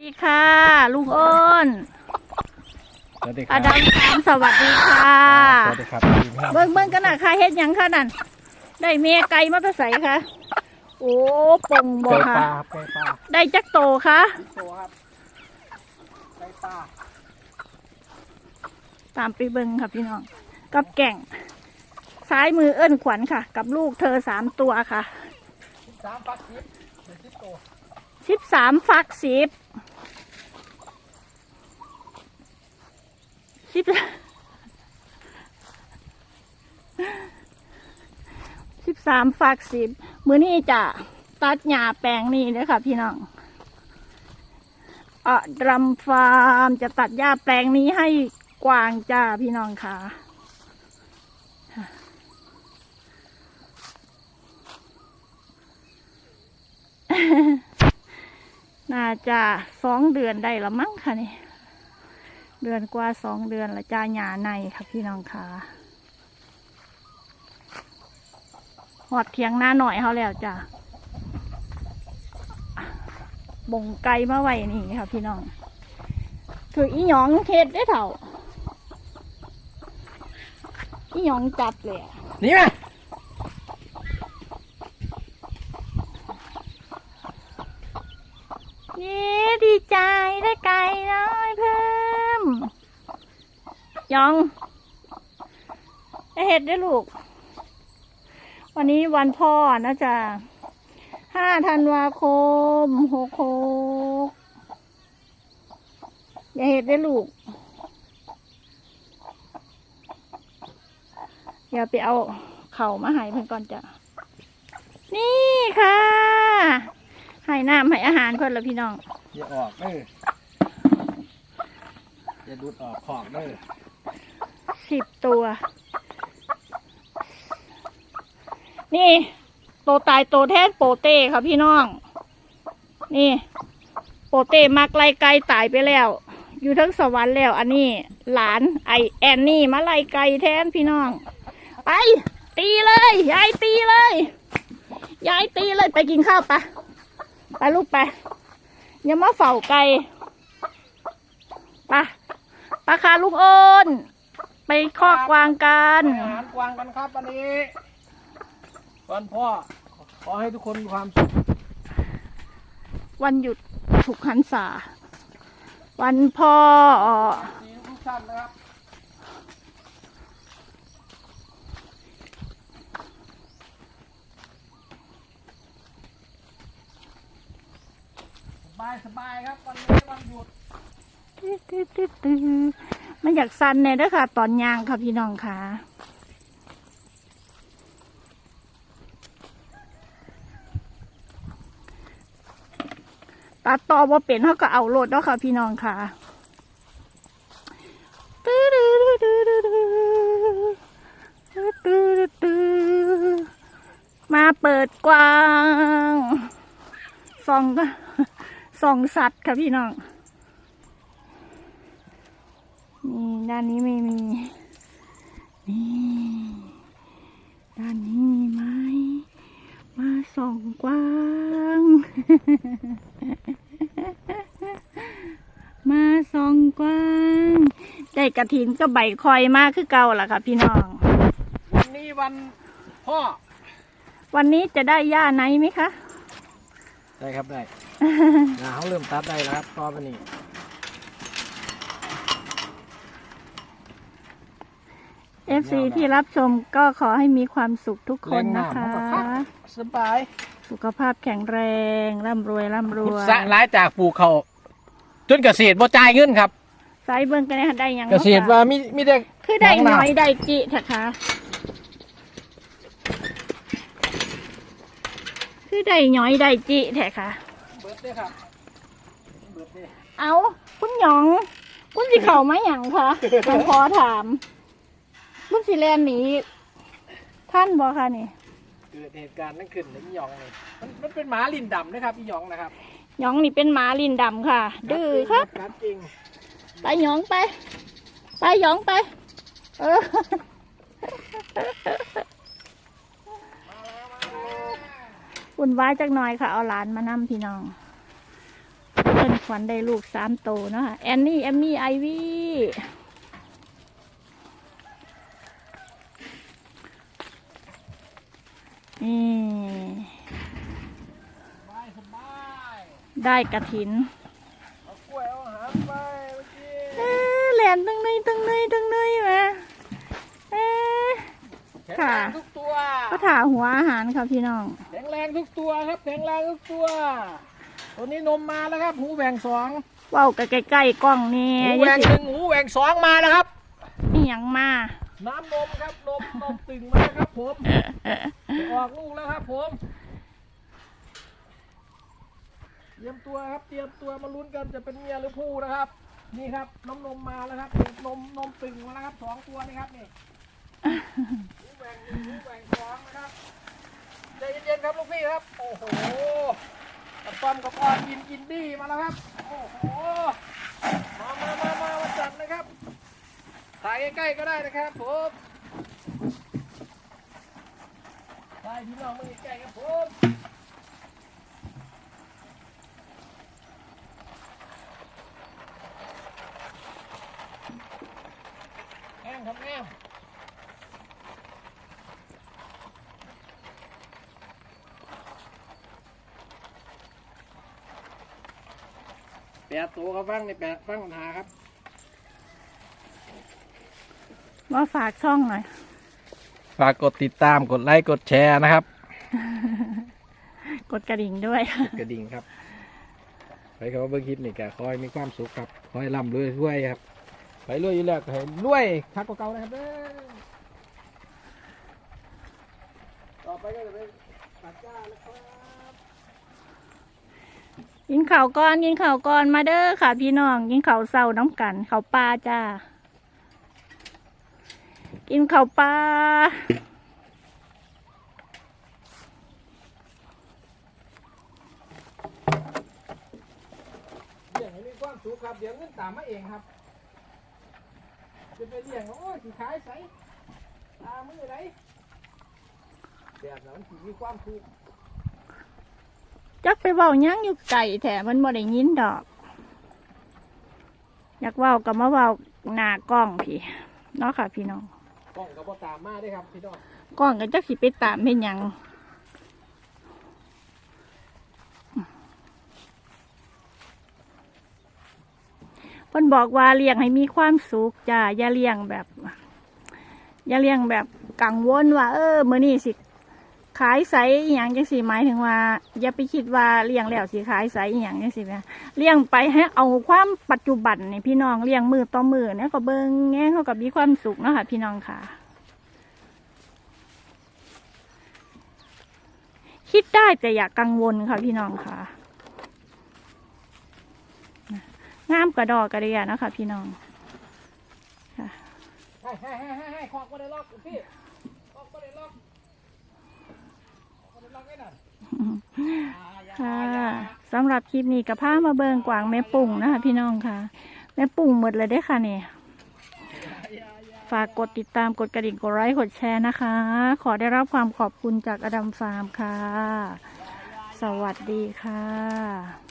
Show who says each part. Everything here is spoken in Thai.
Speaker 1: สวัสดีค่ะ ลุงอ้น
Speaker 2: สวัสดีค
Speaker 1: อา
Speaker 2: รั
Speaker 1: ดัมสามสวัสดีค่ะ
Speaker 2: สวัสดีครับทีมครับ
Speaker 1: เบิ้งเบิ้งกันนะค่ะเฮ็ดหยังค่ะนั่น ได้เมียไก่มาแตะใสค่ะ โอ้ปงบ่
Speaker 2: ไก่ป
Speaker 1: ค่ะ
Speaker 2: ลาครับไก่ปลา
Speaker 1: ได้จักโตค่ะ
Speaker 2: ตัวครับไก่ปลา
Speaker 1: ตามไปเบิ้งค่ะพี่น้อง กับแก่ง ซ้ายมือเอิ้นขวัญค่ะ กับลูกเธอสามตัวค่ะ
Speaker 2: สามปักสิบเป็นสิบตัว
Speaker 1: สิบสามฟักสิบ สิบสิบสามฟักสิบมือนี้จะตัดหญ้าแปลงนี่เลยค่ะพี่น้องอะดรัมฟาร์มจะตัดหญ้าแปลงนี้ให้กวางจ้าพี่น้องค่ะน่าจะสองเดือนได้ละมั้งค่ะนี่ เดือนกว่าสองเดือนละจ้าหยาในค่ะพี่น้องค่ะหอดเทียงหน้าหน่อยเขาแล้วจ้ะบ่งไก่มาไว้นี่ค่ะพี่น้อง คืออีหยองเฮ็ดได้เถ่าอีหยองจัดเลย
Speaker 2: นี่ไหม
Speaker 1: เย้ดีใจได้ไก่น้อยเพิ่มห ยองเห็ดได้ลูก วันนี้วันพ่อนะจ๊ะห้าธันวาคมหกหกอย่าเห็ดได้ลูก อย่าไปเอาเข่ามาหายเพิ่นก่อนจ้ะ นี่ค่ะให้น้ำให้อาหารเพิ่นละพี่น้อง
Speaker 2: อย่าออกเด้ออย่าดูดออกขอกเด้อ
Speaker 1: สิบตัว นี่โตตายโตแทนโปเต้ค่ะพี่น้อง นี่ โปเต้มาไกลไกลตายไปแล้ว อยู่ทั้งสวรรค์แล้ว อันนี้ หลานไอแอนนี่มาไล่ไกลแทนพี่น้อง ไปตีเลยยายตีเลยยายตีเลยไปกินข้าวปะไปลูกไปอย่ามาเฝ้าไก่ปะปะคาลูกโอน ไปคอกกวางกัน
Speaker 2: ให้อาหารกวางกันครับวันนี้วันพ่อขอให้ทุกคนมีความสุข
Speaker 1: วันหยุดถูกหันษาวันพ่อ
Speaker 2: ดีทุกท่านนะครับสบายสบายครับวันนี้วันหยุด
Speaker 1: มันอยากสั่นเนี่ยเด้วยค่ะ ตอนยางค่ะพี่น้องค่ะตัดต่อว่าเป็นเขาก็เอาโหลดแล้วค่ะพี่น้องค่ะมาเปิดกว้างส่องส่องสัตว์ค่ะพี่น้อง นี่ด้านนี้ไม่มีนี่ด้านนี้มีไหมมาส่องกว้าง มาส่องกว้างได้กระถินก็ใบคอยมากคือเก่าล่ะค่ะพี่น้อง
Speaker 2: วันนี้วันพ่อ
Speaker 1: วันนี้จะได้ย่าไหนไหมคะ
Speaker 2: ได้ครับได้ นะเขาเริ่มตัดได้แล้วครับตอนนี้
Speaker 1: เอฟซีที่รับชมก็ขอให้มีความสุขทุกคนนะคะ
Speaker 2: สบาย
Speaker 1: สุขภาพแข็งแรงร่ำรวยร่ำร
Speaker 2: พุท
Speaker 1: วย
Speaker 2: ธะร้ายจากปลูกเขาจนเกษตรบ่จ่ายเงินครับ
Speaker 1: ไซเบิ้งกันเนี่ยได้หยัง
Speaker 2: เกษตรว่ามีมีแต่
Speaker 1: คือได้
Speaker 2: หนังหนา
Speaker 1: น้อยได้จิเถอะคะคือได้น้อยได้จิเถอะคะ
Speaker 2: เบิดเลยครับเบิดเลย
Speaker 1: เอาคุณหยอง คุณสิเข่ามาหยังคะผมขอถาม คุณสิแลนหนีท่านบอคะนี่
Speaker 2: เกิดเหตุการณ์นั่นขึ้นในอีหยองเลยมันมันเป็นหมาลินดำนะครับอีหยองนะครับ
Speaker 1: หยองนี่เป็นหมาลินดำค่ะ ดื้อครับ
Speaker 2: กัดจริง
Speaker 1: ไปหยองไป ไปหยองไป เออวุ่นวายจักหน่อยค่ะ เอาหลานมานำพี่น้องเพิ่นฝขวัญได้ลูกสามโตวเนาะค่ะ แอนนี่ แอมมี่ ไอวี่นี่
Speaker 2: สบายสบาย
Speaker 1: ได้กระถิน
Speaker 2: เอากล้วยเอาอาหารไปเมื่อกี้
Speaker 1: เอ๊ะแหลนตั้งเนยตั้งเนยตั้งเนยมาเอ๊ะ
Speaker 2: แข็ง
Speaker 1: ค่ะ
Speaker 2: แรงทุกตัว
Speaker 1: ก็ถาหัวอาหารค่ะพี่น้อง
Speaker 2: แข็งแรงทุกตัวครับแข็งแรงทุกตัว ตัวนี้นมมาแล้วครับ หูแหว่งสอง
Speaker 1: เว้ากันใกล้ๆกล้องนี่
Speaker 2: หูแหว่งหนึ่งหูแหว่งสองมาแล้วครับ
Speaker 1: นี่ยังมา
Speaker 2: น้ำนมครับนมนมตึงมาครับผมจะออกลูกแล้วครับผมเตรียมตัวครับเตรียมตัวมาลุ้นกันจะเป็นเมียหรือผู้นะครับ นี่ครับน้ำนมมาแล้วครับนมนมตึงมาแล้วครับสองตัวนี่ครับนี่หูแหว่งหนึ่งหูแหว่งสองนะครับใจเย็นๆครับลูกพี่ครับ โอ้โหกับต้อมกับออนกินกินดี้มาแล้วครับ โอ้โหมามามามามาจัดเลยครับ ถ่าย ใกล้ๆก็ได้นะครับผมได้พี่น้องมาใกล้ๆครับผมแง่งครับแง่งแปดตัวครับฟังในแปดฟังหาครับ
Speaker 1: มาฝากช่องหน่อย
Speaker 2: ฝากกดติดตามกดไลค์กดแชร์นะครับ
Speaker 1: กดกระดิ่งด้วย
Speaker 2: กระดิ่งครับไปครับว่าเบิ้งคลิปนี่แกคอยมีความสุขครับคอยร่ำรวยรวยครับ ไปรวยอยู่แล้วก็ให้รวยคักกว่าเก่านะครับเด้อต่อไปก็จะเป็นปัดจ้าแล้วครับ
Speaker 1: กินข่าวก่อนกินข่าวก่อนมาเด้อค่ะพี่น้องกินข่าวเศร้าน้ำกันข่าวปลาจ้า กินข่าวปลา
Speaker 2: เลี้ยงให้มีความสุขครับ เดี๋ยวเงินตามมาเองครับจะไปเลี้ยงโอ้ยสิขายใสตามือไหนแบบนั้นสิมีความสุข
Speaker 1: จักไปเว้าหยังอยู่ไก่แถมันบ่ได้ยินดอก อยากเว้ากับมาเว้าหน้ากล้องพี่เนาะค่ะพี่น้อง
Speaker 2: กล้องก็บ่ตามมาได้ครับพี่น้อง
Speaker 1: กล้องก็จักสิไปตามเป็นหยังเพิ่นบอกว่าเลี้ยงให้มีความสุขจ้าอย่าเลี้ยงแบบ อย่าเลี้ยงแบบกังวลว่า เออมื้อนี้สิ ขายใสอหย่างจังสิหมายถึงว่า อย่าไปคิดว่าเลี้ยงแล้วสิขายใสอหย่างจังสิแม่เลี้ยงไปให้เอาความปัจจุบันนี่พี่น้องเลี้ยงมือต่อมือเนี่ยก็เบิ่งแง่เขากับมีความสุขเนาะค่ะ พี่น้องค่ะ คิดได้แต่อย่ากกังวลค่ะพี่น้องค่ะงามกระดอกกระเดียนะคะพี่น้องค่ะ
Speaker 2: ให้ให้ให้ให้ให้คอกมาได้ล็อกพี่คอกมาได้ล็อกคอกมาได้ล็อกไว้หน่อยอ่าอย่า
Speaker 1: ค่ะสำหรับคลิปนี้กับผ้ามาเบิงกวางแม่ปุ่งนะคะ พี่น้องค่ะ แม่ปุ่งหมดเลยได้ค่ะเนี่ยฝากกดติดตามกดกระดิ่งกดไลค์กดแชร์นะคะ ขอได้รับความขอบคุณจากอดัมฟาร์มค่ะ สวัสดีค่ะ